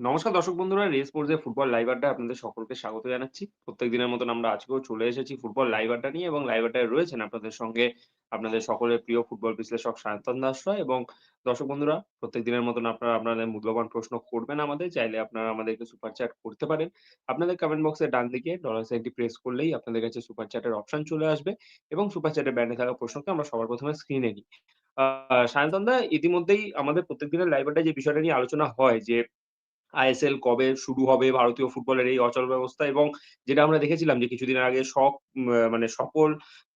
নমস্কার দর্শক বন্ধুরা, রেস স্পোর্টস ফুটবল লাইভ আড্ডায় আপনাদের সকলকে স্বাগত জানাচ্ছি। প্রত্যেক দিনের মতন আমরা আজকেও চলে এসেছি ফুটবল লাইভ আড্ডা নিয়ে এবং লাইভ আড্ডায় রয়েছেন আপনাদের সঙ্গে আপনাদের সকলের প্রিয় ফুটবল বিশ্লেষক সায়ন্তন দাস এবং দর্শক বন্ধুরা প্রত্যেক দিনের মতন আপনারা আপনাদের মূল্যবান প্রশ্ন করবেন আমাদের। চাইলে আপনারা আমাদেরকে সুপার চ্যাট করতে পারেন। আপনাদের কমেন্ট বক্সের ডান দিকে ডলার সাইনটি প্রেস করলেই আপনাদের কাছে সুপার চ্যাটের অপশন চলে আসবে এবং সুপার চ্যাটের ব্যান্ডে থাকা প্রশ্নকে আমরা সবার প্রথমে স্ক্রিনে নিই। আ সায়ন্তন দা ইতিমধ্যেই আমাদের প্রত্যেক দিনের লাইভ আড্ডায় যে বিষয়টা নিয়ে আলোচনা হয় যে আইএসএল কবে শুরু হবে? ভারতীয় ফুটবলের এই অচল ব্যবস্থা এবং যেটা আমরা দেখেছিলাম যে কিছুদিন আগে সব মানে সকল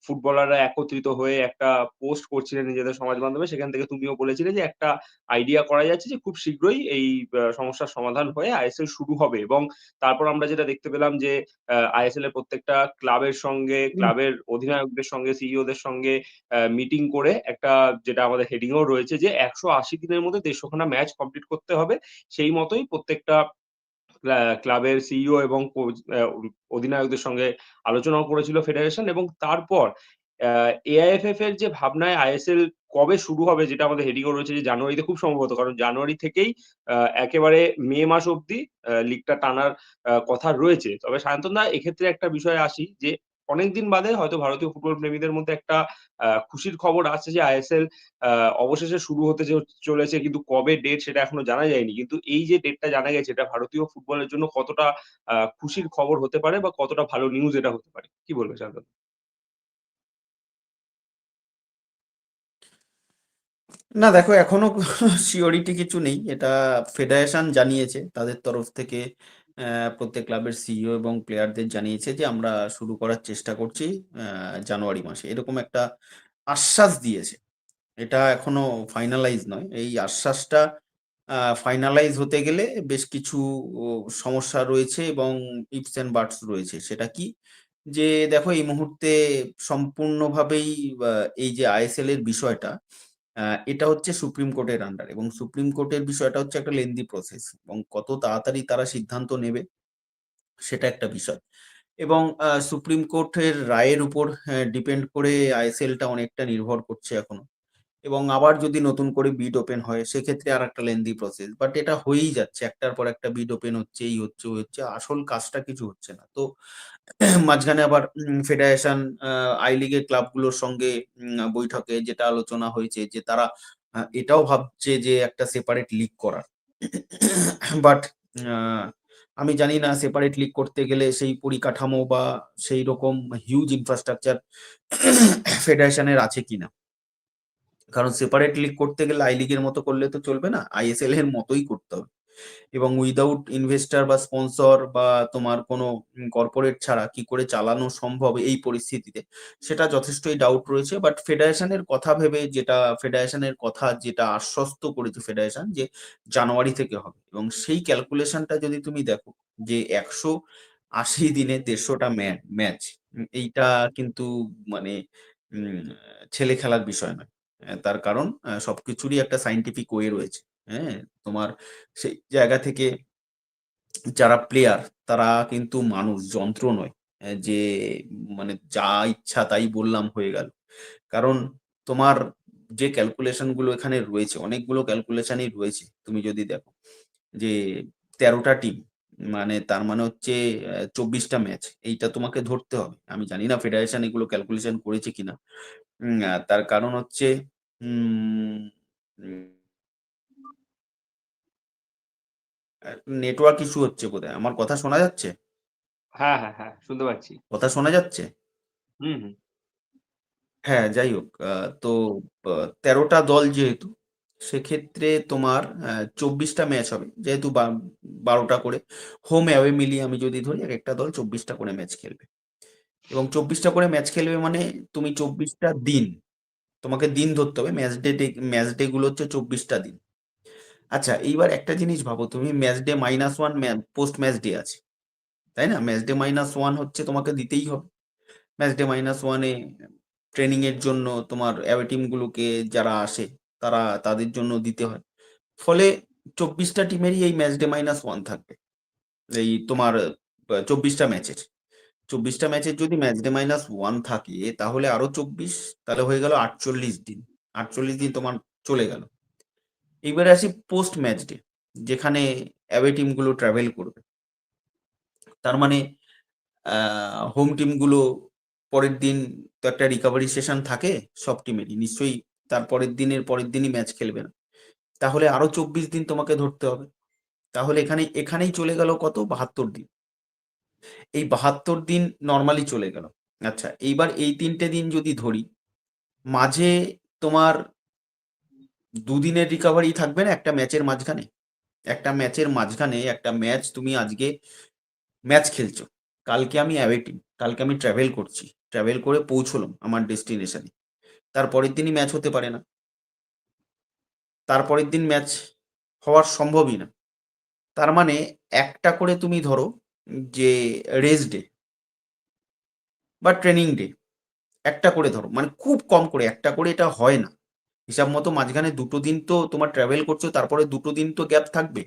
ফুটবলাররা একত্রিত হয়ে একটা পোস্ট করছিলেন নিজেদের সমাজ মাধ্যমে। সেখান থেকে তুমিও বলেছিলে যে একটা আইডিয়া করা যাচ্ছে যে খুব শীঘ্রই এই সমস্যার সমাধান হয়ে আইএসএল শুরু হবে এবং তারপর আমরা যেটা দেখতে পেলাম যে আইএসএল এর প্রত্যেকটা ক্লাবের সঙ্গে, ক্লাবের অধিনায়কদের সঙ্গে, সিইওদের সঙ্গে আ মিটিং করে একটা যেটা আমাদের হেডিং এও রয়েছে যে ১৮০ দিনের মধ্যে ১৫০ খানা ম্যাচ কমপ্লিট করতে হবে। সেই মতোই প্রত্যেকটা ক্লাবের সিইও এবং অধিনায়কদের সঙ্গে আলোচনাও করেছিল ফেডারেশন এবং তারপর এআইএফএফ এর যে ভাবনায় আইএসএল কবে শুরু হবে যেটা আমাদের হেডিং রয়েছে যে জানুয়ারিতে খুব সম্ভবত। কারণ জানুয়ারি থেকেই একেবারে মে মাস অব্দি আ লিগটা টানার কথা রয়েছে। তবে সায়ন্তন দা, এক্ষেত্রে একটা বিষয়ে আসি যে অনেকদিন বাদে হয়তো ভারতীয় ফুটবল প্রেমীদের মধ্যে একটা খুশির খবর আসছে যে আইএসএল অবশেষে শুরু হতে চলেছে, কিন্তু কবে ডেট সেটা এখনও জানা যায়নি। কিন্তু এই যে ডেটটা জানা গেছে, এটা ভারতীয় ফুটবলের জন্য কতটা খুশির খবর হতে পারে বা কতটা ভালো নিউজ এটা হতে পারে? কি বলবে শান্তনু? না, দেখো, এখনও সিওরিটি কিছু নেই। এটা ফেডারেশন জানিয়েছে তাদের তরফ থেকে প্রত্যেক ক্লাবের সিইও এবং প্লেয়ারদের জানিয়েছে যে আমরা শুরু করার চেষ্টা করছি জানুয়ারি মাসে। এরকম একটা আশ্বাস দিয়েছে। এটা এখনও ফাইনালাইজ নয়। এই আশ্বাসটা ফাইনালাইজ হতে গেলে বেশ কিছু সমস্যা রয়েছে এবং ইফস অ্যান্ড বাটস রয়েছে। সেটা কি? যে দেখো, এই মুহূর্তে সম্পূর্ণভাবেই এই যে আইএসএল এর বিষয়টা এটা হচ্ছে সুপ্রিম কোর্টের আন্ডার এবং সুপ্রিম কোর্টের বিষয়টা হচ্ছে একটা লেন্দি প্রসেস এবং কত তাড়াতাড়ি তারা সিদ্ধান্ত নেবে, সেটা একটা বিষয়। এবং সুপ্রিম কোর্টের রায়ের উপর হ্যাঁ ডিপেন্ড করে আইএসএলটা অনেকটা নির্ভর করছে এখনও। এবং আবার যদি নতুন করে বিড ওপেন হয় সেক্ষেত্রে আর একটা লেন্দি প্রসেস। বাট এটা হয়েই যাচ্ছে। একটার পর একটা বিড ওপেন হচ্ছে, এই হচ্ছে, ওই হচ্ছে। আসল কাজটা কিছু হচ্ছে না। তো মাঝখানে আবার ফেডারেশন আই লিগের ক্লাবগুলোর সঙ্গে বৈঠকে যেটা আলোচনা হয়েছে যে তারা এটাও ভাবছে যে একটা সেপারেট লিগ করার। বাট আমি জানি না সেপারেট লিগ করতে গেলে সেই পরিকাঠামো বা সেই রকম হিউজ ইনফ্রাস্ট্রাকচার ফেডারেশনের আছে কিনা। কারণ সেপারেট লিগ করতে গেলে আই লিগের মতো করলে তো চলবে না। আইএসএল এর মতোই করতে হবে। এবং উইদাউট ইনভেস্টর বা স্পন্সর বা তোমার কোনো কর্পোরেট ছাড়া কি করে চালানো সম্ভব এই পরিস্থিতিতে, সেটা যথেষ্টই ডাউট রয়েছে। বাট ফেডারেশনের কথা ভেবে যেটা ফেডারেশনের কথা যেটা আশ্বস্ত করেছে ফেডারেশন যে জানুয়ারি থেকে হবে এবং সেই ক্যালকুলেশনটা যদি তুমি দেখো যে ১৮০ দিনে ১৫০ টা ম্যাচ। এইটা কিন্তু মানে ছেলে খেলার বিষয় নয়। তার কারণ সবকিছুরই একটা সাইন্টিফিক ওয়ে রয়েছে। হ্যাঁ? তোমার সেই জায়গা থেকে যারা প্লেয়ার তারা কিন্তু মানুষ, যন্ত্র নয়। যে মানে যা ইচ্ছা তাই বললাম হয়ে গেল। কারণ তোমার যে ক্যালকুলেশনগুলো এখানে রয়েছে, অনেকগুলো ক্যালকুলেশনই রয়েছে। তুমি যদি দেখো যে তেরোটা টিম মানে তার মানে হচ্ছে ২৪ ম্যাচ। এইটা তোমাকে ধরতে হবে। আমি জানি না ফেডারেশন এগুলো ক্যালকুলেশন করেছে কিনা। তার কারণ হচ্ছে নেটওয়ার্ক ইস্যু হচ্ছে বোধহয়। আমার কথা শোনা যাচ্ছে? হ্যাঁ, হ্যাঁ, হ্যাঁ, শুনতে পাচ্ছি। কথা শোনা যাচ্ছে? হুম, হুম। হ্যাঁ, যাই হোক। তো তেরোটা দল যেহেতু, সেক্ষেত্রে তোমার চব্বিশটা ম্যাচ হবে। যেহেতু বারোটা করে। হোম অ্যাওয়ে মিলিয়ে আমি যদি ধরি, এক একটা দল চব্বিশটা করে ম্যাচ খেলবে। এবং চব্বিশটা করে ম্যাচ খেলবে মানে তুমি চব্বিশটা দিন। তোমাকে দিন ধরতে হবে। ম্যাচ ডে ম্যাচ ডে গুলো হচ্ছে চব্বিশটা দিন। আচ্ছা এইবার একটা জিনিস ভাবো তুমি ম্যাচ ডে -1 ম্যা পোস্ট ম্যাচ ডে আছে। তাই না? ম্যাচ ডে মাইনাস ওয়ান হচ্ছে তোমাকে দিতেই হবে। ম্যাচ ডে মাইনাস ওয়ানে ট্রেনিং এর জন্য তোমার অ্যাওয়ে টিম গুলোকে যারা আসে তারা তাদের জন্য দিতে হয়। ফলে চব্বিশটা টিমেরই এই ম্যাচ ডে মাইনাস ওয়ান থাকবে। এই তোমার চব্বিশটা ২৪ টা ম্যাচের। ২৪ টা ম্যাচের যদি ম্যাচ ডে মাইনাস ওয়ান থাকে, তাহলে আরও ২৪ তাহলে হয়ে গেল ৪৮ দিন। ৪৮ দিন তোমার চলে গেল। এইবারে আসি পোস্ট ম্যাচ ডে। যেখানে অ্যাওয়ে টিমগুলো ট্রাভেল করবে। তার মানে হোম টিমগুলো পরের দিন তো একটা রিকভারি সেশন থাকে সব টিমেরই। নিশ্চয়ই তার পরের দিনের পরের দিনই ম্যাচ খেলবে না। তাহলে আরও ২৪ দিন তোমাকে ধরতে হবে। তাহলে এখানে এখানেই চলে গেল কত? ৭২ দিন। এই ৭২ দিন নর্মালি চলে গেল। আচ্ছা এইবার এই তিনটে দিন যদি ধরি, মাঝে তোমার দুদিনের রিকভারি থাকবে না একটা ম্যাচের মাঝখানে? একটা ম্যাচের মাঝখানে একটা ম্যাচ তুমি আজকে ম্যাচ খেলছো। কালকে আমি অ্যাওয়ে টিম। কালকে আমি ট্রাভেল করছি। ট্রাভেল করে পৌঁছলাম আমার ডেস্টিনেশনে। তার পরের দিনই ম্যাচ হতে পারে না। তার পরের দিন ম্যাচ হওয়ার সম্ভবই না। তার মানে একটা করে তুমি ধরো যে রেস্ট ডে বা ট্রেনিং ডে একটা করে ধরো। মানে খুব কম করে একটা করে এটা হয় না। হিসাব মতো মাঝখানে দুটো দিন তো তোমার ট্রাভেল করছ তারপরে দুটো দিন তো গ্যাপ থাকবে।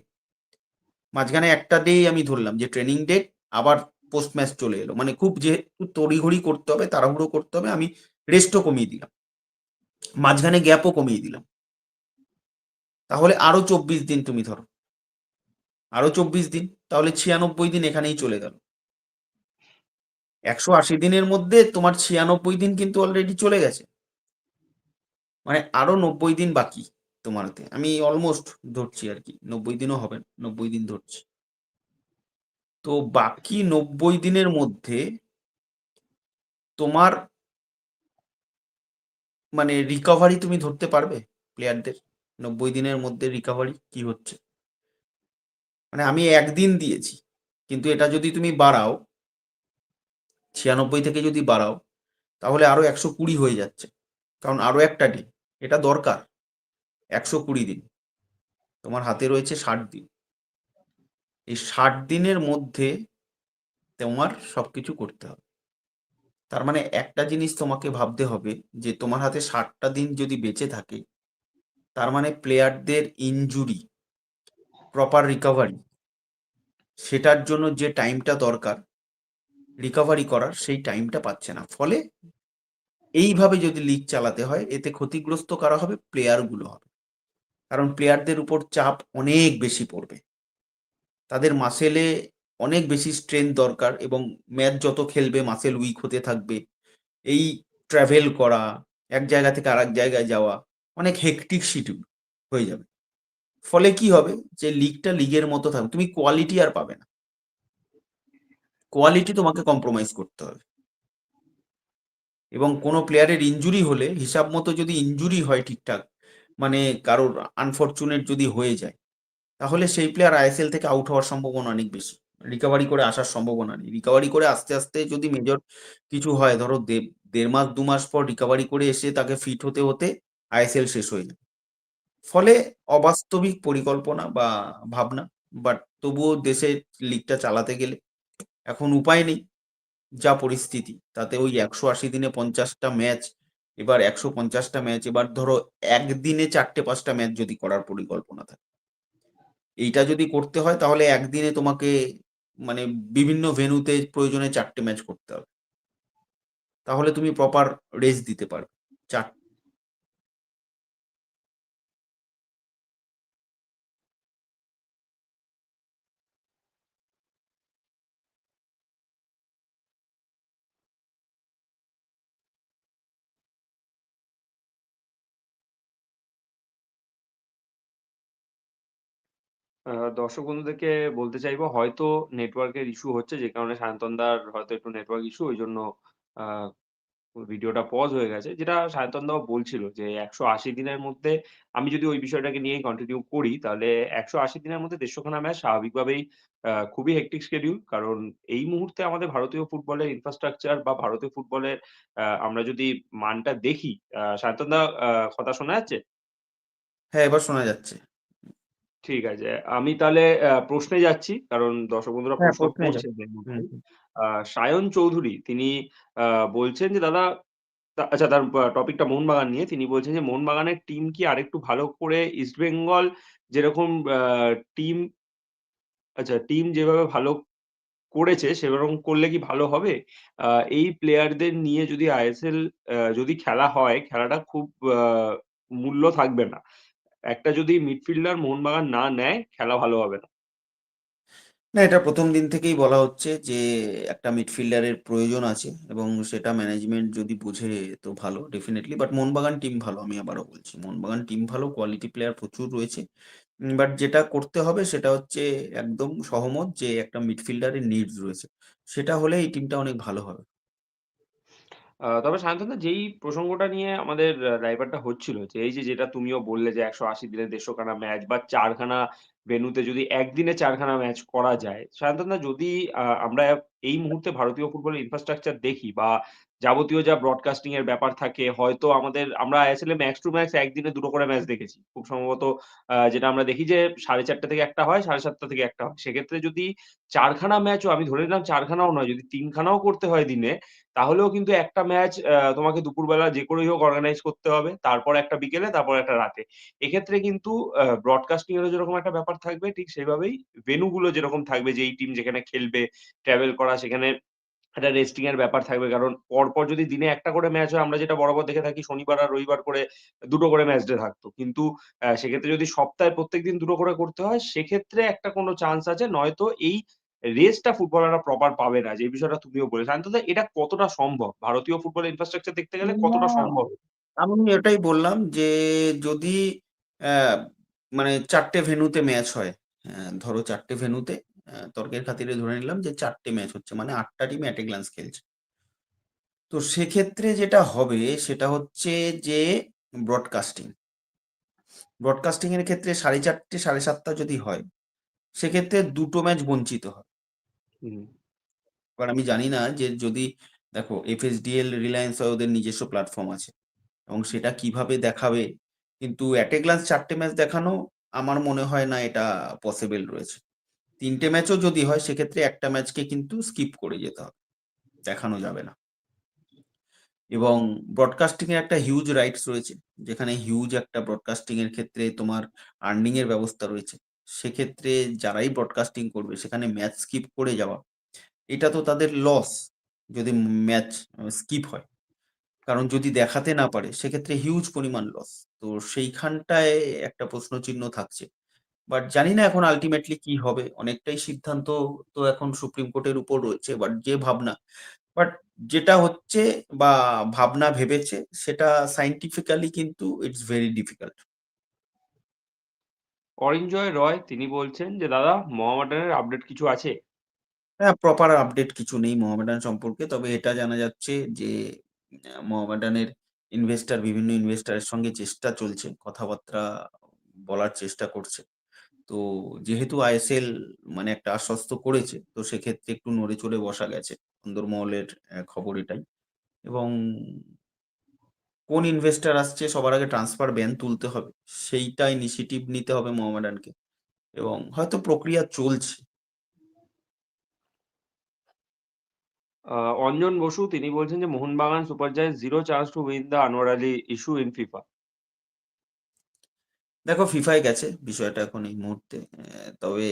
মাঝখানে একটা ডেই আমি ধরলাম যে ট্রেনিং ডে আবার পোস্ট ম্যাচ চলে এলো। মানে খুব যেহেতু তড়িঘড়ি করতে হবে, তাড়াহুড়ো করতে হবে আমি রেস্টও কমিয়ে দিলাম। মাঝখানে গ্যাপও কমিয়ে দিলাম। তাহলে আরও ২৪ দিন তুমি ধরো। আরও ২৪ দিন। তাহলে ৯৬ দিন এখানেই চলে গেল। ১৮০ দিনের মধ্যে তোমার ৯৬ দিন কিন্তু অলরেডি চলে গেছে। মানে আরও ৯০ দিন বাকি তোমার। আমি অলমোস্ট ধরছি আর কি নব্বই দিনও হবে নব্বই দিন ধরছি। তো বাকি ৯০ দিনের মধ্যে তোমার মানে রিকভারি তুমি ধরতে পারবে প্লেয়ারদের? ৯০ দিনের মধ্যে রিকভারি কি হচ্ছে? মানে আমি একদিন দিয়েছি। কিন্তু এটা যদি তুমি বাড়াও ৯৬ থেকে যদি বাড়াও, তাহলে আরও ১২০ হয়ে যাচ্ছে। কারণ আরও একটা ডে। এটা দরকার। ১২০ দিন। তোমার হাতে রয়েছে ৬০ দিন। এই ৬০ দিনের মধ্যে তোমার সবকিছু করতে হবে। তার মানে একটা জিনিস তোমাকে ভাবতে হবে যে তোমার হাতে ৬০ টা দিন যদি বেঁচে থাকে, তার মানে প্লেয়ারদের ইনজুরি, প্রপার রিকভারি সেটার জন্য যে টাইমটা দরকার রিকভারি করার সেই টাইমটা পাচ্ছে না। ফলে এইভাবে যদি লিগ চালাতে হয় এতে ক্ষতিগ্রস্ত কারা হবে? প্লেয়ারগুলো হবে। কারণ প্লেয়ারদের উপর চাপ অনেক বেশি পড়বে। তাদের মাসেলে অনেক বেশি স্ট্রেংথ দরকার এবং ম্যাচ যত খেলবে মাসেল উইক হতে থাকবে। এই ট্রাভেল করা, এক জায়গা থেকে আরেক জায়গায় যাওয়া অনেক হেক্টিক শিডিউল হয়ে যাবে। ফলে কি হবে? যে লিগটা লিগের মতো থাকবে। তুমি কোয়ালিটি আর পাবে না। কোয়ালিটি তোমাকে কম্প্রোমাইজ করতে হবে। এবং কোনো প্লেয়ারের ইনজুরি হলে হিসাব মতো যদি ইনজুরি হয় ঠিকঠাক, মানে কারোর আনফরচুনেট যদি হয়ে যায়, তাহলে সেই প্লেয়ার আইএসএল থেকে আউট হওয়ার সম্ভাবনা অনেক বেশি। রিকভারি করে আসার সম্ভাবনা নেই। রিকভারি করে আস্তে, আস্তে যদি মেজর কিছু হয় ধরো দে ১.৫ মাস দু মাস পর রিকভারি করে এসে তাকে ফিট হতে, হতে আইএসএল শেষ হয়ে যাবে। ফলে অবাস্তবিক পরিকল্পনা বা ভাবনা। বাট তবুও দেশে লিগটা চালাতে গেলে এখন উপায় নেই। যা পরিস্থিতি তাতে ওই ১৮০ দিনে পঞ্চাশটা ম্যাচ, এবার একশো পঞ্চাশটা ম্যাচ, এবার ধরো একদিনে চারটে পাঁচটা ম্যাচ যদি করার পরিকল্পনা থাকে। এইটা যদি করতে হয় তাহলে একদিনে তোমাকে মানে বিভিন্ন ভেনুতে প্রয়োজনে চারটে ম্যাচ করতে হবে। তাহলে তুমি প্রপার রেস্ট দিতে পারবে। চার আ দর্শক বন্ধুদেরকে বলতে চাইব হয়তো নেটওয়ার্কের ইস্যু হচ্ছে যে কারণে সায়ন্তনদার হয়তো একটু নেটওয়ার্ক ইস্যু ওইজন্য আ ভিডিওটা পজ হয়ে গেছে। যেটা সায়ন্তনদাও বলছিল যে ১৮০ দিনের মধ্যে আমি যদি ওই বিষয়টাকে নিয়েই কন্টিনিউ করি তাহলে ১৮০ দিনের মধ্যে ১৫০ খানা ম্যাচ স্বাভাবিকভাবেই আ খুবই হেক্টিক শিডিউল। কারণ এই মুহূর্তে আমাদের ভারতীয় ফুটবলের ইনফ্রাস্ট্রাকচার বা ভারতীয় ফুটবলের আ আমরা যদি মানটা দেখি আ সায়ন্তনদা আ কথা শোনা যাচ্ছে? হ্যাঁ, এবার শোনা যাচ্ছে। ঠিক আছে। আমি তাহলে প্রশ্নে যাচ্ছি। কারণ দর্শক বন্ধুরা হ্যাঁ, প্রশ্ন করছেন সায়ন চৌধুরী তিনি বলছেন যে দাদা আচ্ছা তার টপিকটা মোহনবাগান নিয়ে। তিনি বলছেন যে মোহনবাগানের টিম কি আরেকটু ভালো করে ইস্টবেঙ্গল যেরকম টিম আচ্ছা টিম যেভাবে ভালো করেছে সেরকম করলে কি ভালো হবে? এই প্লেয়ারদের নিয়ে যদি আইএসএল যদি খেলা হয়, খেলাটা খুব মূল্য থাকবে না। একটা যদি মিডফিল্ডার মোহনবাগান না নেয়, খেলা ভালো হবে না। না, এটা প্রথম দিন থেকেই বলা হচ্ছে যে একটা মিডফিল্ডারের প্রয়োজন আছে এবং সেটা ম্যানেজমেন্ট যদি বুঝে তো ভালো ডেফিনেটলি বাট মোহনবাগান টিম ভালো আমি আবারও বলছি। মোহনবাগান টিম ভালো, কোয়ালিটি প্লেয়ার প্রচুর রয়েছে। বাট যেটা করতে হবে সেটা হচ্ছে একদম সহমত যে একটা মিডফিল্ডারের নিডস রয়েছে। সেটা হলে এই টিমটা অনেক ভালো হবে। তবে সায়ন্তনদা যেই প্রসঙ্গটা নিয়ে আমাদের আ রাইভারটা হচ্ছিল যে, এই যে যেটা তুমিও বললে যে ১৮০ দিনে ১৫০ খানা ম্যাচ বা ৪ খানা যদি একদিনে ৪ খানা ম্যাচ করা যায়। সায়ন্তনদা যদি আমরা এই মুহূর্তে ভারতীয় ফুটবলের ইনফ্রাস্ট্রাকচার দেখি বা যাবতীয় যা ব্রডকাস্টিং এর ব্যাপার থাকে হয়তো আমাদের আমরা আইএসএল এ ম্যাক্স টু ম্যাক্স একদিনে দুটো করে ম্যাচ দেখেছি। খুব সম্ভবত যেটা আমরা দেখি যে ৪:৩০ থেকে একটা হয়, ৭:৩০ থেকে একটা হয়। সেক্ষেত্রে যদি ৪ খানা ম্যাচও আমি ধরে নিলাম চারখানাও নয়, যদি তিনখানাও করতে হয় দিনে তাহলেও কিন্তু একটা ম্যাচ তোমাকে দুপুরবেলা যে করেই হোক অর্গানাইজ করতে হবে। তারপর একটা বিকেলে, তারপর একটা রাতে। এক্ষেত্রে কিন্তু ব্রডকাস্টিং এরও যেরকম একটা ব্যাপার থাকবে, ঠিক সেভাবেই ভেন্যু গুলো যেরকম থাকবে যে এই টিম যেখানে খেলবে, ট্রাভেল করা সেখানে একটা রেস্টিং এর ব্যাপার থাকবে। কারণ পরপর যদি দিনে একটা করে ম্যাচ হয়, আমরা যেটা বরাবর দেখে থাকি শনিবার আর রবিবার করে দুটো করে ম্যাচ ডে থাকতো। কিন্তু সেক্ষেত্রে যদি সপ্তাহে প্রত্যেকদিন ২ টো করে করতে হয়, সেক্ষেত্রে একটা কোনো চান্স আছে। নয়তো এই রেস্টটা ফুটবলাররা প্রপার পাবে না। যে বিষয়টা তুমিও বলে শান্তদা এটা কতটা সম্ভব? ভারতীয় ফুটবল ইনফ্রাস্ট্রাকচার দেখতে গেলে কতটা সম্ভব? আমি এটাই বললাম যে যদি মানে ৪ টে ভেন্যুতে ম্যাচ হয়। ধরো ৪ টে ভেন্যুতে অ্যা তর্কের খাতিরে ধরে নিলাম যে চারটে ম্যাচ হচ্ছে। মানে আটটা টিম এট এ গ্ল্যান্স খেলছে। তো সেক্ষেত্রে যেটা হবে সেটা হচ্ছে যে ব্রডকাস্টিং। ব্রডকাস্টিং এর ক্ষেত্রে ৪:৩০ ৭:৩০ যদি হয়, সেক্ষেত্রে দুটো ম্যাচ বঞ্চিত হয়। এবার আমি জানি না যে যদি দেখো এফএসডিএল, রিলায়েন্স হয় ওদের নিজস্ব প্ল্যাটফর্ম আছে এবং সেটা কীভাবে দেখাবে কিন্তু এ গ্লান্স ৪ টে ম্যাচ দেখানো আমার মনে হয় না এটা পসিবল রয়েছে। ৩ টে ম্যাচও যদি হয় সেক্ষেত্রে একটা ম্যাচকে কিন্তু স্কিপ করে যেতে হবে। দেখানো যাবে না। এবং ব্রডকাস্টিং এর একটা হিউজ রাইটস রয়েছে। যেখানে হিউজ একটা ব্রডকাস্টিং এর ক্ষেত্রে তোমার আর্নিং এর ব্যবস্থা রয়েছে। সেক্ষেত্রে যারাই ব্রডকাস্টিং করবে সেখানে ম্যাচ স্কিপ করে যাওয়া, এটা তো তাদের লস যদি ম্যাচ স্কিপ হয়। কারণ যদি দেখাতে না পারে সেক্ষেত্রে হিউজ পরিমাণ লস। তো সেইখানটায় একটা প্রশ্নচিহ্ন থাকছে। বাট জানি না এখন আলটিমেটলি কি হবে? অনেকটাই সিদ্ধান্ত তো এখন সুপ্রিম কোর্টের উপর রয়েছে। বাট যে ভাবনা বাট যেটা হচ্ছে বা ভাবনা ভেবেছে সেটা সায়েন্টিফিক্যালি কিন্তু it's very difficult. Arinjoy Roy তিনি বলছেন যে, "দাদা মোহামেডানের আপডেট কিছু আছে?" হ্যাঁ, প্রপার আপডেট কিছু নেই মোহামেডান সম্পর্কে। তবে এটা জানা যাচ্ছে যে মোহামেডানের ইনভেস্টর বিভিন্ন ইনভেস্টরের সঙ্গে চেষ্টা চলছে। কথাবার্তা বলার চেষ্টা করছে। তো যেহেতু আইএসএল মানে একটা আশ্বস্ত করেছে, তো সেক্ষেত্রে একটু নড়ে চড়ে বসা গেছে। অন্দরমহলের খবর এটাই। এবং কোন ইনভেস্টর আসছে সবার আগে ট্রান্সফার ব্যান তুলতে হবে। সেইটা ইনিশিয়েটিভ নিতে হবে মোহামেডানকে এবং হয়তো প্রক্রিয়া চলছে। অঞ্জন বসু তিনি বলছেন যে, "Mohun Bagan super giants zero chance to win the Anwar Ali issue in FIFA." দেখো ফিফায় গেছে বিষয়টা এখন এই মুহূর্তে। তবে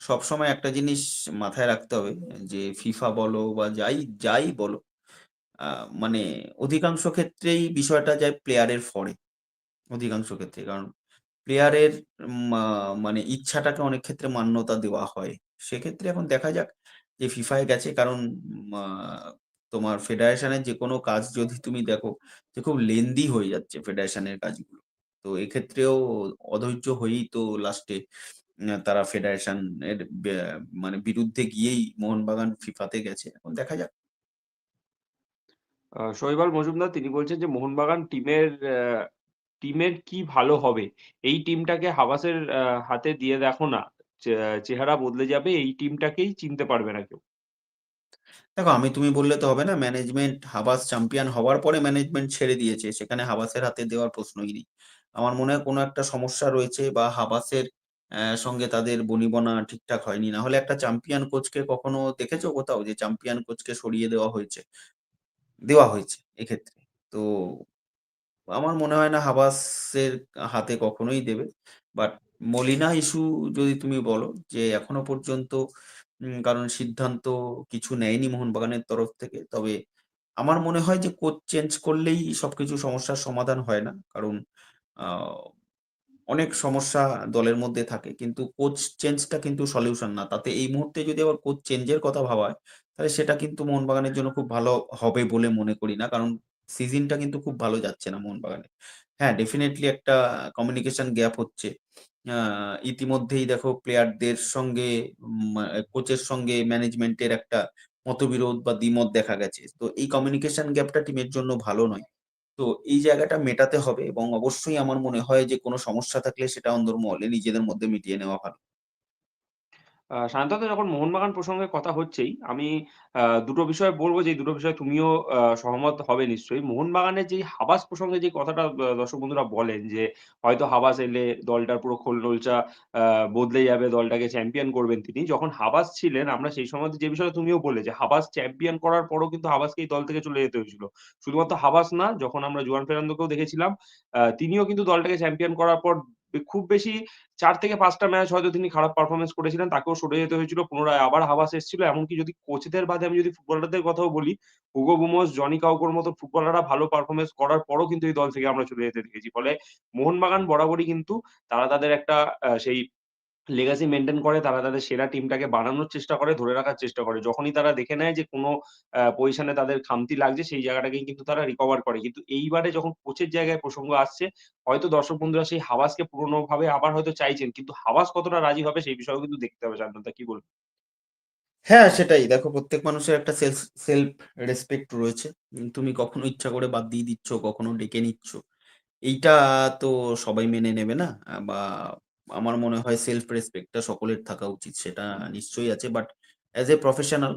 সবসময় একটা জিনিস মাথায় রাখতে হবে যে ফিফা বলো বা যাই, যাই বলো মানে অধিকাংশ ক্ষেত্রেই বিষয়টা যায় প্লেয়ারের ফরে। অধিকাংশ ক্ষেত্রে। কারণ প্লেয়ারের মানে ইচ্ছাটাকে অনেক ক্ষেত্রে মান্যতা দেওয়া হয়। সেক্ষেত্রে এখন দেখা যাক যে ফিফায় গেছে কারণ তোমার ফেডারেশনের যেকোনো কাজ যদি তুমি দেখো যে খুব লেন্দি হয়ে যাচ্ছে ফেডারেশনের কাজগুলো। তো এক্ষেত্রেও অধৈর্য হয়েই তো লাস্টে তারা ফেডারেশন এর মানে বিরুদ্ধে গিয়েই মোহনবাগান ফিফাতে গেছে। এখন দেখা যাক। শৈবাল মজুমদার তিনি বলছেন যে, "মোহনবাগান টিমের টিমের কি ভালো হবে? এই টিমটাকে হাবাসের হাতে দিয়ে দেখো না। চেহারা বদলে যাবে। এই টিমটাকেই চিনতে পারবে না কেউ।" দেখো, আমি তুমি বললে তো হবে না। ম্যানেজমেন্ট হাবাস চ্যাম্পিয়ন হওয়ার পরে ম্যানেজমেন্ট ছেড়ে দিয়েছে। সেখানে হাবাসের হাতে দেওয়ার প্রশ্নই নেই। আমার মনে হয় কোনো একটা সমস্যা রয়েছে বা হাবাসের সঙ্গে তাদের বনিবনা ঠিকঠাক হয়নি। না হলে একটা চ্যাম্পিয়ন কোচকে কখনো দেখেছ কোথাও যে চ্যাম্পিয়ন কোচকে সরিয়ে দেওয়া হয়েছে? দেওয়া হয়েছে এক্ষেত্রে। তো আমার মনে হয় না হাবাসের হাতে কখনোই দেবে। বাট মলিনা ইস্যু যদি তুমি বলো যে এখনও পর্যন্ত কারণ সিদ্ধান্ত কিছু নেয়নি মোহনবাগানের তরফ থেকে। তবে আমার মনে হয় যে কোচ চেঞ্জ করলেই সবকিছু সমস্যার সমাধান হয় না। কারণ অনেক সমস্যা দলের মধ্যে থাকে। কিন্তু কোচ চেঞ্জটা কিন্তু সলিউশন না। তাতে এই মুহূর্তে যদি আবার কোচ চেঞ্জের কথা ভাবা হয়, তাহলে সেটা কিন্তু মোহনবাগানের জন্য খুব ভালো হবে বলে মনে করি না। কারণ সিজনটা কিন্তু খুব ভালো যাচ্ছে না মোহনবাগানের। হ্যাঁ, ডেফিনেটলি একটা কমিউনিকেশন গ্যাপ হচ্ছে। ইতিমধ্যেই দেখো প্লেয়ারদের সঙ্গে কোচের সঙ্গে ম্যানেজমেন্টের একটা মতবিরোধ বা দ্বিমত দেখা গেছে। তো এই কমিউনিকেশন গ্যাপটা টিমের জন্য ভালো নয়। তো এই জায়গাটা মেটাতে হবে এবং অবশ্যই আমার মনে হয় যে কোনো সমস্যা থাকলে সেটা অন্দরমহলে নিজেদের মধ্যে মিটিয়ে নেওয়া ভালো। সাধারণত যখন মোহনবাগান প্রসঙ্গে কথা হচ্ছেই, আমি দুটো বিষয় বলব যে, দুটো বিষয়ে তুমিও সহমত হবে নিশ্চয়ই। মোহনবাগানের যেই হাবাস প্রসঙ্গে যে কথাটা দর্শক বন্ধুরা বলেন যে, হয়তো হাবাস এলে দলটার পুরো খোলনলচা আ বদলে যাবে, দলটাকে চ্যাম্পিয়ন করবেন তিনি। যখন হাবাস ছিলেন, আমরা সেই সময় যে বিষয়ে তুমিও বলে যে, হাবাস চ্যাম্পিয়ন করার পরও কিন্তু হাবাসকে এই দল থেকে চলে যেতে হয়েছিল। শুধুমাত্র হাবাস না, যখন আমরা জুয়ান ফেরান্দোকেও দেখেছিলাম, তিনিও কিন্তু দলটাকে চ্যাম্পিয়ন করার পর খুব বেশি চার থেকে পাঁচটা ম্যাচ হয়তো তিনি খারাপ পারফরমেন্স করেছিলেন। তাকেও সরে যেতে হয়েছিল। পুনরায় আবার হাবাস এসেছিল। এমনকি যদি কোচদের বাদে আমি যদি ফুটবলারদের কথাও বলি, হুগো বুমোস, জনি কাউকোর মতো ফুটবলাররা ভালো পারফরমেন্স করার পরও কিন্তু এই দল থেকে আমরা চলে যেতে দেখেছি। ফলে মোহনবাগান বরাবরই কিন্তু তারা তাদের একটা সেই লেগাসি মেনটেন করে তারা তাদের সেরা টিমটাকে বানানোর চেষ্টা করে, ধরে রাখার চেষ্টা করে। যখনই তারা দেখে নেয় যে কোনো পজিশনে তাদের খামতি লাগছে সেই জায়গাটাকেই কিন্তু তারা রিকভার করে। কিন্তু এইবারে যখন কোচের জায়গায় প্রসঙ্গ আসছে, হয়তো দর্শক বন্ধুরা সেই হাওয়াজকে পুরনোভাবে আবার হয়তো চাইছেন। কিন্তু হাওয়াজ কতটা রাজি হবে সেই বিষয়েও কিন্তু দেখতে হবে শান্তনুদা কি বলবেন? হ্যাঁ, সেটাই। দেখো প্রত্যেক মানুষের একটা সেলফ সেলফ রেসপেক্ট রয়েছে। তুমি কখনো ইচ্ছা করে বাদ দিয়ে দিচ্ছ, কখনো ডেকে নিচ্ছ। এইটা তো সবাই মেনে নেবে না। বা আমার মনে হয় সেলফ রেসপেক্টটা সকলের থাকা উচিত। সেটা নিশ্চয়ই আছে। বাট অ্যাজ এ প্রফেশনাল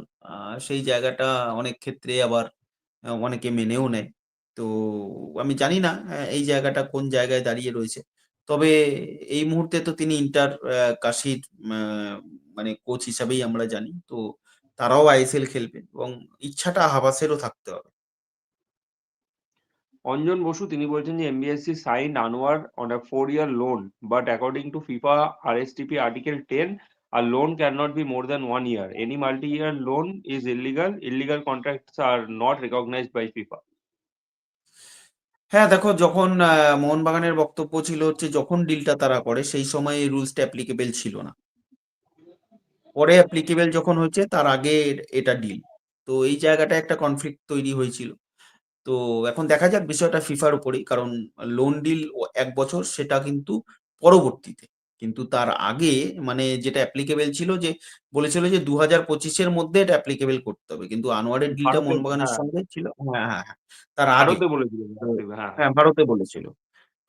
সেই জায়গাটা অনেক ক্ষেত্রে আবার অনেকে মেনেও নেয়। তো আমি জানি না এই জায়গাটা কোন জায়গায় দাঁড়িয়ে রয়েছে। তবে এই মুহূর্তে তো তিনি ইন্টার কাশির মানে কোচ হিসাবেই আমরা জানি। তো তারাও আইএসএল খেলবে এবং ইচ্ছাটা হাবাসেরও থাকতে হবে। অঞ্জন বসু, তিনি বলছেন যে MBSC sign Anwar on a four year loan but according to FIFA R STP article ten a loan can not be more than one year any multi year loan is illegal illegal contract are not recognise by FIFA হ্যাঁ দেখো, যখন মোহনবাগানের বক্তব্য ছিল হচ্ছে যখন ডিলটা তারা করে, সেই সময় এই রুলসটা অ্যাপ্লিকেবেল ছিল না। পরে অ্যাপ্লিকেবেল যখন হয়েছে তার আগে এটা ডিল তো এই জায়গাটা একটা কনফ্লিক্ট তৈরি হয়েছিল। তো এখন দেখা যাক বিষয়টা ফিফার উপরেই। কারণ লোন ডিল এক বছর সেটা কিন্তু পরবর্তীতে। কিন্তু তার আগে মানে যেটা অ্যাপ্লিকেবল ছিল যে বলেছিল যে ২০২৫ এর মধ্যে এটা অ্যাপ্লিকেবল করতে হবে। কিন্তু আনোয়ারের ডিলটা মোহনবাগানের হ্যাঁ, সঙ্গে ছিল হ্যাঁ, হ্যাঁ, হ্যাঁ। তার আগে। ভারতে হ্যাঁ, হ্যাঁ। হ্যাঁ, ভারতে বলেছিল।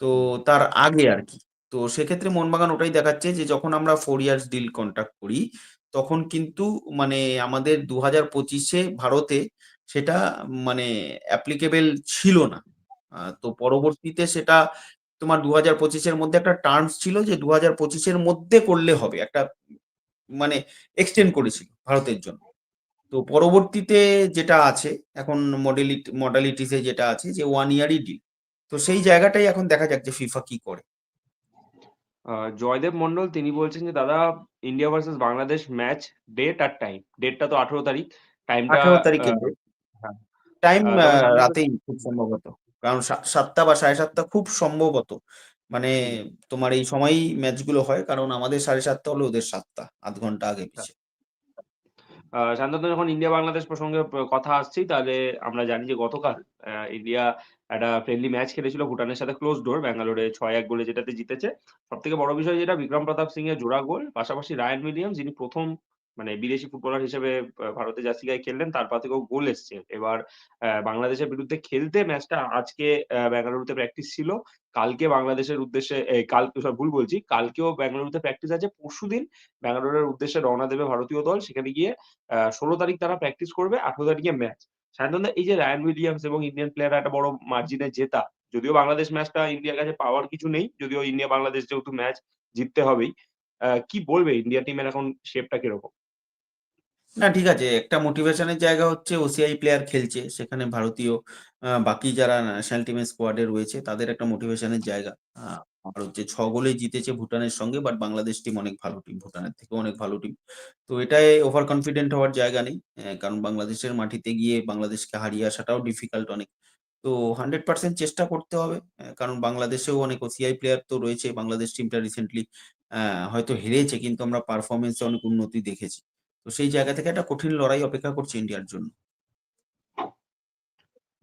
তো তার আগে আর কি তো সেক্ষেত্রে মোহনবাগান ওটাই দেখাচ্ছে যে যখন আমরা ফোর ইয়ার্স ডিল কন্ট্রাক্ট করি, তখন কিন্তু মানে আমাদের ২০২৫ পঁচিশে ভারতে সেটা মানে অ্যাপ্লিকেবেল ছিল না। আ তো পরবর্তীতে সেটা তোমার ২০২৫ এর মধ্যে একটা টার্মস ছিল যে ২০২৫ এর মধ্যে করলে হবে। একটা মানে এক্সটেন্ড করেছিল ভারতের জন্য। তো পরবর্তীতে যেটা আছে এখন মডেলিট মডালিটিস এ যেটা আছে যে 1 ইয়ারই ডিল। তো সেই জায়গাটাই এখন দেখা যাক যে ফিফা কি করে। আ জয়দেব মন্ডল তিনি বলছেন যে, "দাদা India versus Bangladesh match date আর টাইম।" ডেটটা তো ১৮ তারিখ। টাইমটা ১৮ আ তারিখের ডেট। হ্যাঁ। টাইম রাতেই খুব সম্ভবত। কারণ সা ৭ঃ০০ বা ৭:৩০ খুব সম্ভবত। মানে তোমার এই সময়েই ম্যাচগুলো হয়। কারণ আমাদের ৭:৩০ হলে ওদের সাতটা আধ ঘণ্টা আগে হ্যাঁ। পিছে। আ সাধারণত যখন ইন্ডিয়া-বাংলাদেশ প্রসঙ্গে প কথা আসছেই তাহলে আমরা জানি যে গতকাল ইন্ডিয়া একটা ফ্রেন্ডলি ম্যাচ খেলেছিল ভুটানের সাথে ক্লোজ ডোর ব্যাঙ্গালোরে ৬-১ গোলে যেটাতে জিতেছে। সব থেকে বড় বিষয় যেটা বিক্রম প্রতাপ সিং এর জোড়া গোল, পাশাপাশি রায়ান উইলিয়ামস যিনি ১ম মানে বিদেশি ফুটবলার হিসেবে আ ভারতের জার্সি গায়ে খেললেন তারপর থেকেও গোল এসছে। এবার বাংলাদেশের বিরুদ্ধে খেলতে ম্যাচটা আজকে বেঙ্গালুরুতে প্র্যাকটিস ছিল। কালকে বাংলাদেশের উদ্দেশ্যে কাল ভুল বলছি। কালকেও বেঙ্গালুরুতে প্র্যাকটিস আছে। পরশুদিন ব্যাঙ্গালোরের উদ্দেশ্যে রওনা দেবে ভারতীয় দল। সেখানে গিয়ে ১৬ তারিখ তারা প্র্যাকটিস করবে, ১৮ তারিখে ম্যাচ। সাধারণত এই যে রায়ান উইলিয়ামস এবং ইন্ডিয়ান প্লেয়ার একটা বড় মার্জিনে জেতা। যদিও বাংলাদেশ ম্যাচটা ইন্ডিয়ার কাছে পাওয়ার কিছু নেই। যদিও ইন্ডিয়া বাংলাদেশ যেহেতু ম্যাচ জিততে হবেই। কি বলবে ইন্ডিয়া টিমের এখন শেপটা কীরকম? না, ঠিক আছে। একটা মোটিভেশন এর জায়গা হচ্ছে ওসিআই প্লেয়ার খেলছে। সেখানে ভারতীয় বাকি যারা ন্যাশনাল টিমের স্কোয়াডে রয়েছে, তাদের একটা মোটিভেশন এর জায়গা। আর হচ্ছে ছ গোলে জিতেছে ভুটানের সঙ্গে বাট বাংলাদেশ টিম অনেক ভালো টিম। ভুটানের থেকেও অনেক ভালো টিম। তো এটাই ওভার কনফিডেন্ট হওয়ার জায়গা নেই। কারণ বাংলাদেশের মাটিতে গিয়ে বাংলাদেশকে হারিয়ে আসাটাও ডিফিকাল্ট অনেক। তো 100% চেষ্টা করতে হবে। কারণ বাংলাদেশেও অনেক ওসিআই প্লেয়ার তো রয়েছে। বাংলাদেশ টিমটা রিসেন্টলি হয়তো হেরেছে, কিন্তু আমরা পারফরম্যান্স এ অনেক উন্নতি দেখেছি। তো সেই জায়গা থেকে একটা কঠিন লড়াই অপেক্ষা করছে ইন্ডিয়ার জন্য।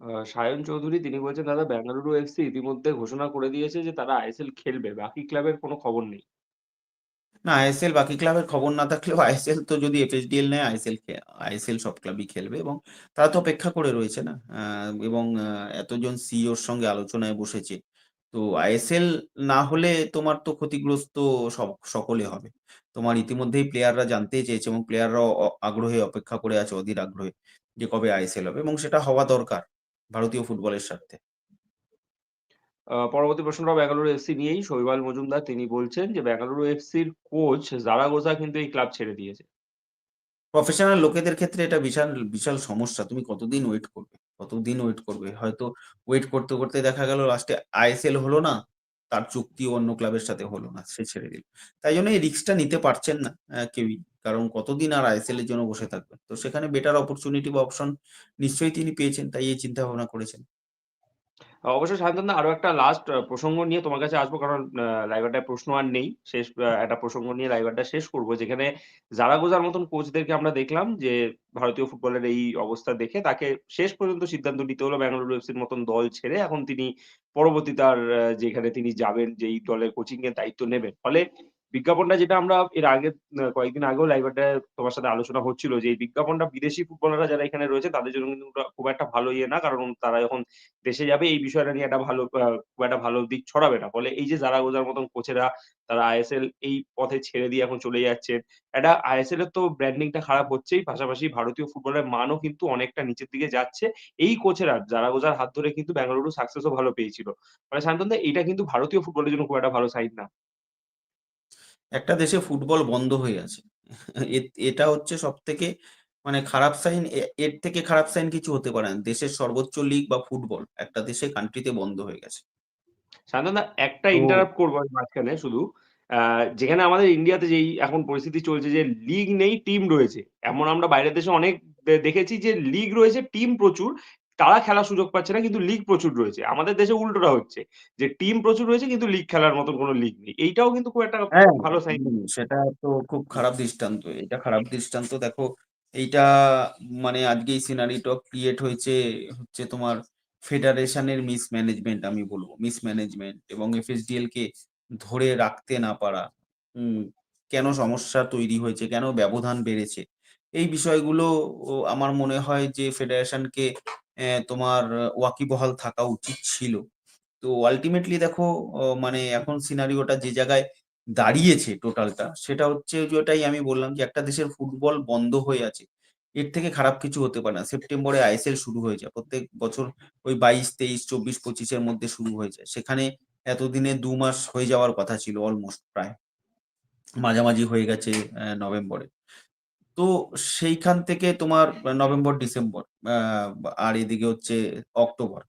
আ সায়ন চৌধুরী তিনি বলছেন, "দাদা বেঙ্গালুরু এফসি ইতিমধ্যে ঘোষণা করে দিয়েছে যে তারা আইএসএল খেলবে। বাকি ক্লাবের কোনো খবর নেই।" না আইএসএল বাকি ক্লাবের খবর না থাকলেও আইএসএল তো যদি এফএসডিএল নেয় আইএসএল আইএসএল সব ক্লাবই খেলবে এবং তারা তো অপেক্ষা করে রয়েছে না। এবং এতজন সিইওর সঙ্গে আলোচনায় বসেছে। তো আইএসএল না হলে তোমার তো ক্ষতিগ্রস্ত সব সকলে হবে। তোমার ইতিমধ্যেই প্লেয়াররা জানতেই চেয়েছে এবং প্লেয়াররা আগ্রহে অপেক্ষা করে আছে অধীর আগ্রহে যে কবে আইএসএল হবে এবং সেটা হওয়া দরকার ভারতীয় ফুটবলের স্বার্থে। পরবর্তী প্রশ্নটাও বেঙ্গালুরু এফসি নিয়েই শৈবাল মজুমদার তিনি বলছেন যে, "বেঙ্গালুরু এফসির কোচ জারাগোজা কিন্তু এই ক্লাব ছেড়ে দিয়েছে।" প্রফেশনাল লোকেদের ক্ষেত্রে এটা বিশাল, বিশাল সমস্যা। তুমি কতদিন ওয়েট করবে? কতদিন ওয়েট করবে? হয়তো ওয়েট করতে, করতে দেখা গেল লাস্টে আইএসএল হলো না। তার চুক্তি অন্য ক্লাবের সাথে হলো না। সে ছেড়ে দিল। তাই জন্য এই রিস্কটা নিতে পারছেন না কেউই। কারণ কতদিন আর আইএসএল এর জন্য বসে থাকবেন? তো সেখানে বেটার অপরচুনিটি বা অপশন নিশ্চয়ই তিনি পেয়েছেন। তাই এই চিন্তা ভাবনা করেছেন। আ অবশ্যই সায়ন্তনদা আরও একটা লাস্ট প্রসঙ্গ নিয়ে তোমার কাছে আসব কারণ লাইভ প্রশ্ন আর নেই। শেষ একটা প্রসঙ্গ নিয়ে লাইভ আড্ডা শেষ করব। যেখানে জারাগোজার মতন কোচদেরকে আমরা দেখলাম যে ভারতীয় ফুটবলের এই অবস্থা দেখে তাকে শেষ পর্যন্ত সিদ্ধান্ত নিতে হলো বেঙ্গালুরু এফসির মতন দল ছেড়ে এখন তিনি পরবর্তী তার যেখানে তিনি যাবেন, যেই দলের কোচিং এর দায়িত্ব নেবেন। ফলে বিজ্ঞাপনটা যেটা আমরা এর আগে কয়েকদিন আগেও লাইভ আড্ডায় তোমার সাথে আলোচনা হচ্ছিল যে এই বিজ্ঞাপনটা বিদেশি ফুটবলাররা যারা এখানে রয়েছে, তাদের জন্য কিন্তু খুব একটা ভালো ইয়ে না। কারণ তারা যখন দেশে যাবে, এই বিষয়টা নিয়ে একটা ভালো খুব একটা ভালো দিক ছড়াবে না। ফলে এই যে যারা জারাগোজার মতন কোচেরা, তারা আইএসএল এই পথে ছেড়ে দিয়ে এখন চলে যাচ্ছেন। একটা আইএসএল এর তো ব্র্যান্ডিং টা খারাপ হচ্ছেই। পাশাপাশি ভারতীয় ফুটবলের মানও কিন্তু অনেকটা নিচের দিকে যাচ্ছে। এই কোচেরা জারাগোজার হাত ধরে কিন্তু বেঙ্গালুরু সাকসেস ও ভালো পেয়েছিল। মানে শান্তনুদা এইটা কিন্তু ভারতীয় ফুটবলের জন্য খুব একটা ভালো সাইড না। একটা দেশে ফুটবল বন্ধ হয়ে আছে। এটা হচ্ছে সব থেকে মানে খারাপ সাইন। এর থেকে খারাপ সাইন কিছু হতে পারে না। দেশের সর্বোচ্চ লীগ বা ফুটবল একটা দেশে কান্ট্রিতে বন্ধ হয়ে গেছে। শান্তনুদা একটা ইন্টারাপ্ট করব মাঝখানে শুধু। যেখানে আমাদের ইন্ডিয়াতে যেই এখন পরিস্থিতি চলছে যে লিগ নেই, টিম রয়েছে। এমন আমরা বাইরের দেশে অনেক দেখেছি যে লিগ রয়েছে, টিম প্রচুর। তারা খেলার সুযোগ পাচ্ছে না কিন্তু লিগ প্রচুর রয়েছে। আমাদের দেশে উল্টোটা হচ্ছে। যে টিম প্রচুর রয়েছে কিন্তু লিগ খেলার মতন কোন লিগ নেই। এইটাও কিন্তু খুব একটা হ্যাঁ, ভালো সাইন সেটা তো খুব খারাপ দৃষ্টান্ত। এটা খারাপ দৃষ্টান্ত। দেখো এইটা মানে আজকে এই সিনারিটা ক্রিয়েট হয়েছে হচ্ছে তোমার ফেডারেশনের মিসম্যানেজমেন্ট আমি বলব মিসম্যানেজমেন্ট এবং এফএসডিএল কে ধরে রাখতে না পারা। কেন সমস্যা তৈরি হয়েছে? কেন ব্যবধান বেড়েছে? এই বিষয়গুলো আমার মনে হয় যে ফেডারেশনকে তোমার ওয়াকিবহাল থাকা উচিত ছিল। তো আলটিমেটলি দেখো মানে এখন সিনারিওটা যে জায়গায় দাঁড়িয়েছে টোটালটা, সেটা হচ্ছে যেটাই আমি বললাম যে একটা দেশের ফুটবল বন্ধ হয়ে আছে। এর থেকে খারাপ কিছু হতে পারে না। সেপ্টেম্বরে আইএসএল শুরু হয়ে যায়। প্রত্যেক বছর ওই ২২, ২৩, ২৪, ২৫ এর মধ্যে শুরু হয়ে যায়। সেখানে এতদিনে দু মাস হয়ে যাওয়ার কথা ছিল অলমোস্ট প্রায়। মাঝামাঝি হয়ে গেছে নভেম্বরে। তো সেইখান থেকে তোমার নভেম্বর, ডিসেম্বর আর এদিকে হচ্ছে অক্টোবর।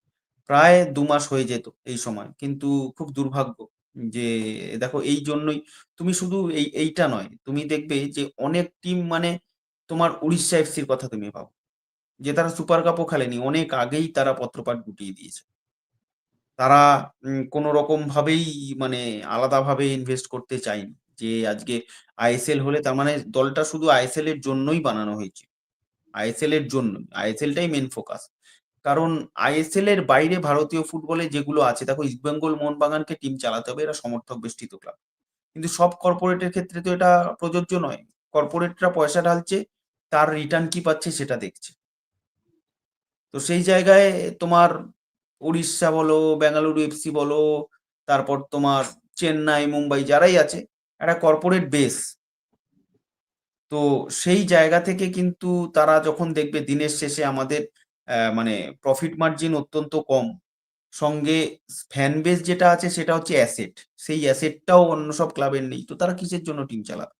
প্রায় দু মাস হয়ে যেত এই সময়। কিন্তু খুব দুর্ভাগ্য যে দেখো এই জন্যই তুমি শুধু এই এইটা নয়। তুমি দেখবে যে অনেক টিম মানে তোমার উড়িষ্যা এফসির কথা তুমি ভাবো। যে তারা সুপার কাপও খেলেনি। অনেক আগেই তারা পত্রপাট গুটিয়ে দিয়েছে। তারা কোন রকম ভাবেই মানে আলাদাভাবে ইনভেস্ট করতে চায়নি। যে আজকে আইএসএল হলে তার মানে দলটা শুধু আইএসএল এর জন্যই বানানো হয়েছে। আইএসএল এর জন্যই। আইএসএল টাই মেইন ফোকাস। কারণ আইএসএল এর বাইরে ভারতীয় ফুটবলে যেগুলো আছে দেখো ইস্টবেঙ্গল মোহনবাগানকে টিম চালাতে হবে এরা সমর্থক বেষ্টিত ক্লাব। কিন্তু সব কর্পোরেটের ক্ষেত্রে তো এটা প্রযোজ্য নয়। কর্পোরেটরা পয়সা ঢালছে, তার রিটার্ন কি পাচ্ছে সেটা দেখছে। তো সেই জায়গায় তোমার উড়িষ্যা বলো, বেঙ্গালুরু এফসি বলো, তারপর তোমার চেন্নাই, মুম্বাই যারাই আছে একটা কর্পোরেট বেস। তো সেই জায়গা থেকে কিন্তু তারা যখন দেখবে দিনের শেষে আমাদের মানে প্রফিট মার্জিন অত্যন্ত কম। সঙ্গে ফ্যান বেস যেটা আছে সেটা হচ্ছে অ্যাসেট। সেই অ্যাসেটটাও অন্য সব ক্লাবের নেই। তো তারা কিসের জন্য টিম চালাবে?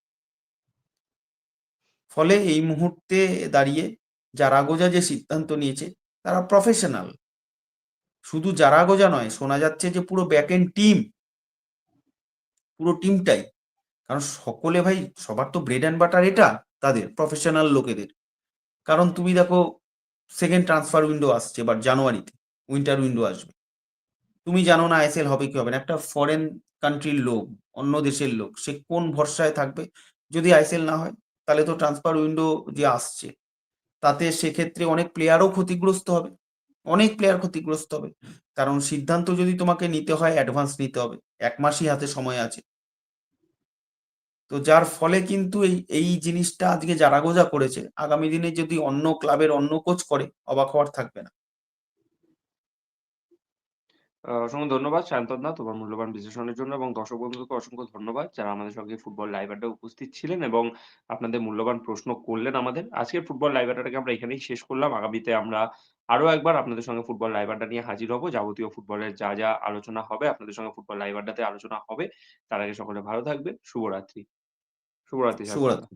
ফলে এই মুহূর্তে দাঁড়িয়ে জারাগোজা যে সিদ্ধান্ত নিয়েছে তারা প্রফেশনাল। শুধু জারাগোজা নয়, শোনা যাচ্ছে যে পুরো ব্যাক এন্ড টিম পুরো টিমটাই। কারণ সকলে ভাই সবার তো ব্রেড অ্যান্ড বাটার এটা তাদের প্রফেশনাল লোকেদের। কারণ তুমি দেখো সেকেন্ড ট্রান্সফার উইন্ডো আসছে এবার জানুয়ারিতে উইন্টার উইন্ডো আসবে। তুমি জানো না আইএসএল হবে কি হবে না। একটা ফরেন কান্ট্রির লোক, অন্য দেশের লোক, সে কোন ভরসায় থাকবে? যদি আইএসএল না হয়, তাহলে তো ট্রান্সফার উইন্ডো যে আসছে, তাতে সেক্ষেত্রে অনেক প্লেয়ারও ক্ষতিগ্রস্ত হবে। অনেক প্লেয়ার ক্ষতিগ্রস্ত হবে। কারণ সিদ্ধান্ত যদি তোমাকে নিতে হয় অ্যাডভান্স নিতে হবে। এক মাসই হাতে সময় আছে। তো যার ফলে কিন্তু এই, এই জিনিসটা আজকে জারাগোজা করেছে। আগামী দিনে যদি অন্য ক্লাবের অন্য কোচ করে, অবাক হওয়ার থাকবে না। অসংখ্য ধন্যবাদ সায়ন্তন তোমার মূল্যবান বিশ্লেষণের জন্য এবং দর্শক বন্ধুকে অসংখ্য ধন্যবাদ যারা আমাদের সঙ্গে ফুটবল লাইভ আড্ডায় উপস্থিত ছিলেন এবং আপনাদের মূল্যবান প্রশ্ন করলেন আমাদের। আজকের ফুটবল লাইভ আড্ডাটাকে আমরা এখানেই শেষ করলাম। আগামীতে আমরা আরও একবার আপনাদের সঙ্গে ফুটবল লাইভ আড্ডা নিয়ে হাজির হব। যাবতীয় ফুটবলের যা, যা আলোচনা হবে আপনাদের সঙ্গে ফুটবল লাইভ আড্ডাতে আলোচনা হবে। তার আগে সকলে ভালো থাকবেন। শুভরাত্রি। শুভরাত্রি সায়ন্তন দা। শুভরাত্রি।